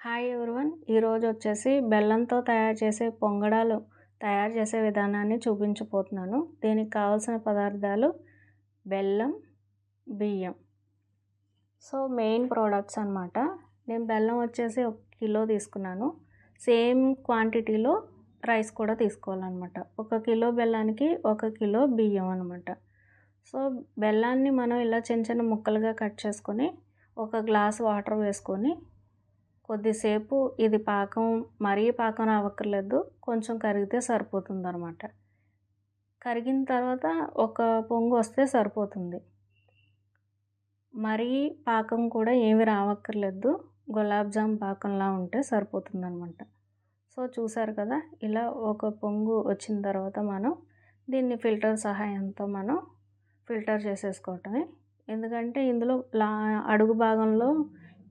Hi everyone. ఈరోజు వచ్చేసి బెల్లంతో తయారు చేసే పొంగడాలు తయారు చేసే విధానాన్ని చూపించబోతున్నాను. దీనికి కావాల్సిన పదార్థాలు బెల్లం బియ్యం. సో మెయిన్ ప్రోడక్ట్స్ అనమాట నేను బెల్లం వచ్చేసి ఒక కిలో తీసుకున్నాను. సేమ్ క్వాంటిటీలో రైస్ కూడా తీసుకోవాలన్నమాట. ఒక కిలో బెల్లానికి ఒక కిలో బియ్యం అనమాట సో బెల్లాన్ని మనం ఇలా చిన్న చిన్న ముక్కలుగా కట్ చేసుకొని ఒక గ్లాస్ వాటర్ వేసుకొని కొద్దిసేపు ఇది పాకం మరీ పాకం రావక్కర్లేదు కొంచెం కరిగితే సరిపోతుంది అనమాట కరిగిన తర్వాత ఒక పొంగు వస్తే సరిపోతుంది. మరీ పాకం కూడా ఏమి రావక్కర్లేదు గులాబ్ జామ్ పాకంలా ఉంటే సరిపోతుంది అనమాట సో చూసారు కదా ఇలా ఒక పొంగు వచ్చిన తర్వాత మనం దీన్ని ఫిల్టర్ సహాయంతో మనం ఫిల్టర్ చేసేసుకోవటమే. ఎందుకంటే ఇందులో లా అడుగు భాగంలో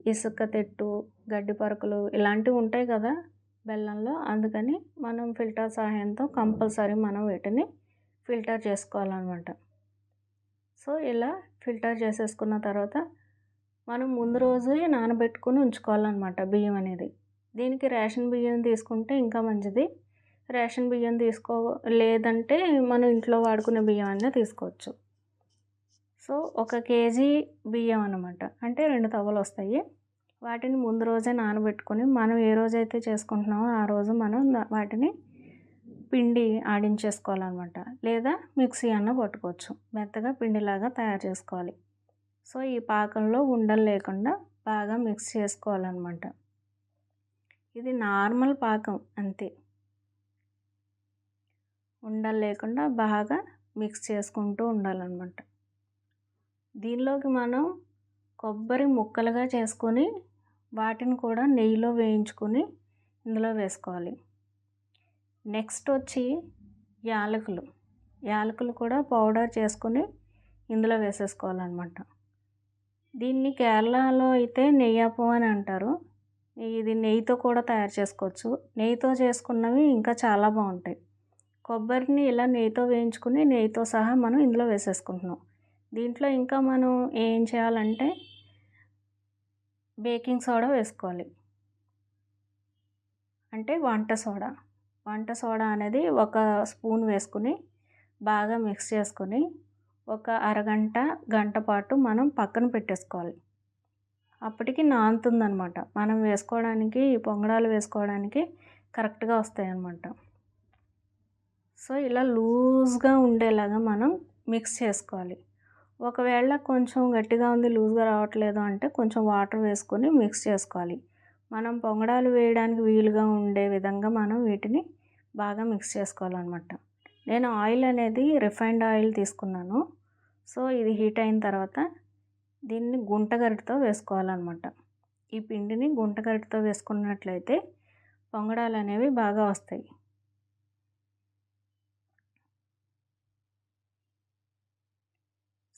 ఇసుక తెట్టు గడ్డి పరకలు ఇలాంటివి ఉంటాయి కదా బెల్లంలో. అందుకని మనం ఫిల్టర్ సహాయంతో కంపల్సరీ మనం వీటిని ఫిల్టర్ చేసుకోవాలన్నమాట. సో ఇలా ఫిల్టర్ చేసేసుకున్న తర్వాత మనం ముందు రోజే నానబెట్టుకుని ఉంచుకోవాలన్నమాట బియ్యం అనేది. దీనికి రేషన్ బియ్యం తీసుకుంటే ఇంకా మంచిది. రేషన్ బియ్యం తీసుకో లేదంటే మనం ఇంట్లో వాడుకునే బియ్యం అన్నీ తీసుకోవచ్చు. సో ఒక కేజీ బియ్యం అనమాట అంటే రెండు తవ్వలు వస్తాయి. వాటిని ముందు రోజే నానబెట్టుకొని మనం ఏ రోజైతే చేసుకుంటున్నామో ఆ రోజు మనం వాటిని పిండి ఆడించేసుకోవాలన్నమాట. లేదా మిక్సీ అన్న పట్టుకోవచ్చు. మెత్తగా పిండిలాగా తయారు చేసుకోవాలి. సో ఈ పాకంలో ఉండలు లేకుండా బాగా మిక్స్ చేసుకోవాలన్నమాట. ఇది నార్మల్ పాకం అంతే. ఉండలు లేకుండా బాగా మిక్స్ చేసుకుంటూ ఉండాలన్నమాట. దీనిలోకి మనం కొబ్బరి ముక్కలుగా చేసుకొని వాటిని కూడా నెయ్యిలో వేయించుకొని ఇందులో వేసుకోవాలి. నెక్స్ట్ వచ్చి యాలకులు. యాలకులు కూడా పౌడర్ చేసుకొని ఇందులో వేసేసుకోవాలన్నమాట. దీన్ని కేరళలో అయితే నెయ్యాపం అని అంటారు. ఇది నెయ్యితో కూడా తయారు చేసుకోవచ్చు. నెయ్యితో చేసుకున్నవి ఇంకా చాలా బాగుంటాయి. కొబ్బరిని ఇలా నెయ్యితో వేయించుకుని నెయ్యితో సహా మనం ఇందులో వేసేసుకుంటున్నాం. దీంట్లో ఇంకా మనం ఏం చేయాలంటే బేకింగ్ సోడా వేసుకోవాలి. అంటే వంట సోడా. వంట సోడా అనేది ఒక స్పూన్ వేసుకుని బాగా మిక్స్ చేసుకొని ఒక అరగంట గంట పాటు మనం పక్కన పెట్టేసుకోవాలి. అప్పటికి నానుతుందనమాట మనం వేసుకోవడానికి పొంగడాలు వేసుకోవడానికి కరెక్ట్గా వస్తాయన్నమాట. సో ఇలా లూజ్గా ఉండేలాగా మనం మిక్స్ చేసుకోవాలి. ఒకవేళ కొంచెం గట్టిగా ఉంది లూజ్గా రావట్లేదు అంటే కొంచెం వాటర్ వేసుకొని మిక్స్ చేసుకోవాలి. మనం పొంగడాలు వేయడానికి వీలుగా ఉండే విధంగా మనం వీటిని బాగా మిక్స్ చేసుకోవాలన్నమాట. నేను ఆయిల్ అనేది రిఫైన్డ్ ఆయిల్ తీసుకున్నాను. సో ఇది హీట్ అయిన తర్వాత దీన్ని గుంటగరిటతో వేసుకోవాలన్నమాట. ఈ పిండిని గుంటగరిటతో వేసుకున్నట్లయితే పొంగడాలు అనేవి బాగా వస్తాయి.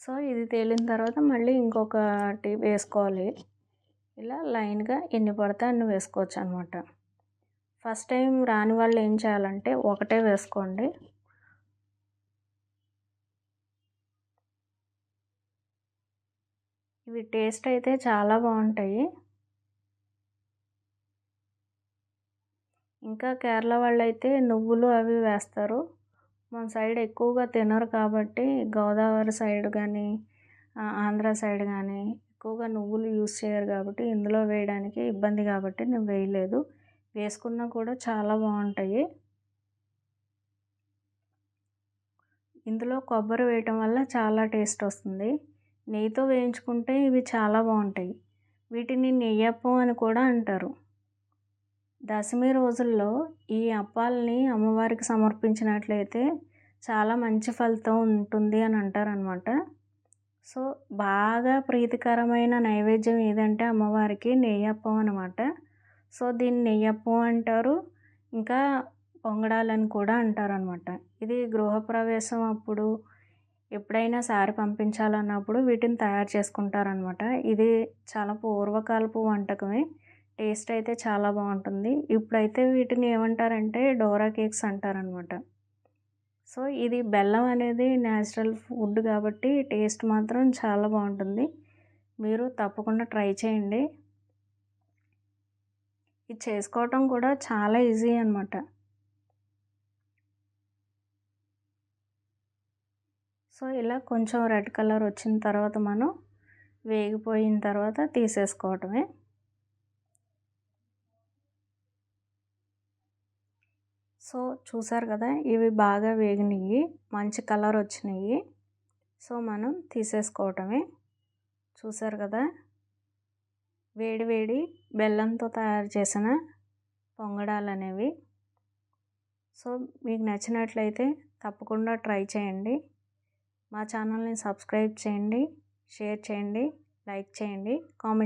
సో ఇది తేలిన తర్వాత మళ్ళీ ఇంకొకటి వేసుకోవాలి. ఇలా లైన్గా ఎన్ని పడితే అన్ని వేసుకోవచ్చు అనమాట ఫస్ట్ టైం రాని వాళ్ళు ఏం చేయాలంటే ఒకటే వేసుకోండి. ఇవి టేస్ట్ అయితే చాలా బాగుంటాయి. ఇంకా కేరళ వాళ్ళు అయితే నువ్వులు అవి వేస్తారు. మన సైడ్ ఎక్కువగా తినరు కాబట్టి గోదావరి సైడ్ కానీ ఆంధ్ర సైడ్ కానీ ఎక్కువగా నువ్వులు యూస్ చేయరు కాబట్టి ఇందులో వేయడానికి ఇబ్బంది కాబట్టి నేను వేయలేదు. వేసుకున్నా కూడా చాలా బాగుంటాయి. ఇందులో కొబ్బరి వేయటం వల్ల చాలా టేస్ట్ వస్తుంది. నెయ్యితో వేయించుకుంటే ఇవి చాలా బాగుంటాయి. వీటిని నెయ్యప్పం అని కూడా అంటారు. దశమి రోజుల్లో ఈ అప్పాలని అమ్మవారికి సమర్పించినట్లయితే చాలా మంచి ఫలితం ఉంటుంది అని అంటారనమాట సో బాగా ప్రీతికరమైన నైవేద్యం ఏదంటే అమ్మవారికి నెయ్యప్పం అనమాట సో దీన్ని నెయ్యప్పం అంటారు ఇంకా పొంగడాలని కూడా అంటారనమాట ఇది గృహప్రవేశం అప్పుడు ఎప్పుడైనా సారి పంపించాలన్నప్పుడు వీటిని తయారు చేసుకుంటారనమాట ఇది చాలా పూర్వకాలపు వంటకమే. టేస్ట్ అయితే చాలా బాగుంటుంది. ఇప్పుడైతే వీటిని ఏమంటారంటే డోరా కేక్స్ అంటారనమాట. సో ఇది బెల్లం అనేది న్యాచురల్ ఫుడ్ కాబట్టి టేస్ట్ మాత్రం చాలా బాగుంటుంది. మీరు తప్పకుండా ట్రై చేయండి. ఇది చేసుకోవటం కూడా చాలా ఈజీ అనమాట. సో ఇలా కొంచెం రెడ్ కలర్ వచ్చిన తర్వాత మనం వేగిపోయిన తర్వాత తీసేసుకోవటమే. సో చూసారు కదా ఇవి బాగా వేగినాయి మంచి కలర్ వచ్చినాయి సో మనం తీసేసుకోవటమే. చూసారు కదా వేడి వేడి బెల్లంతో తయారు చేసిన పొంగడాలు అనేవి సో మీకు నచ్చినట్లయితే తప్పకుండా ట్రై చేయండి. మా ఛానల్ని సబ్స్క్రైబ్ చేయండి షేర్ చేయండి లైక్ చేయండి కామెంట్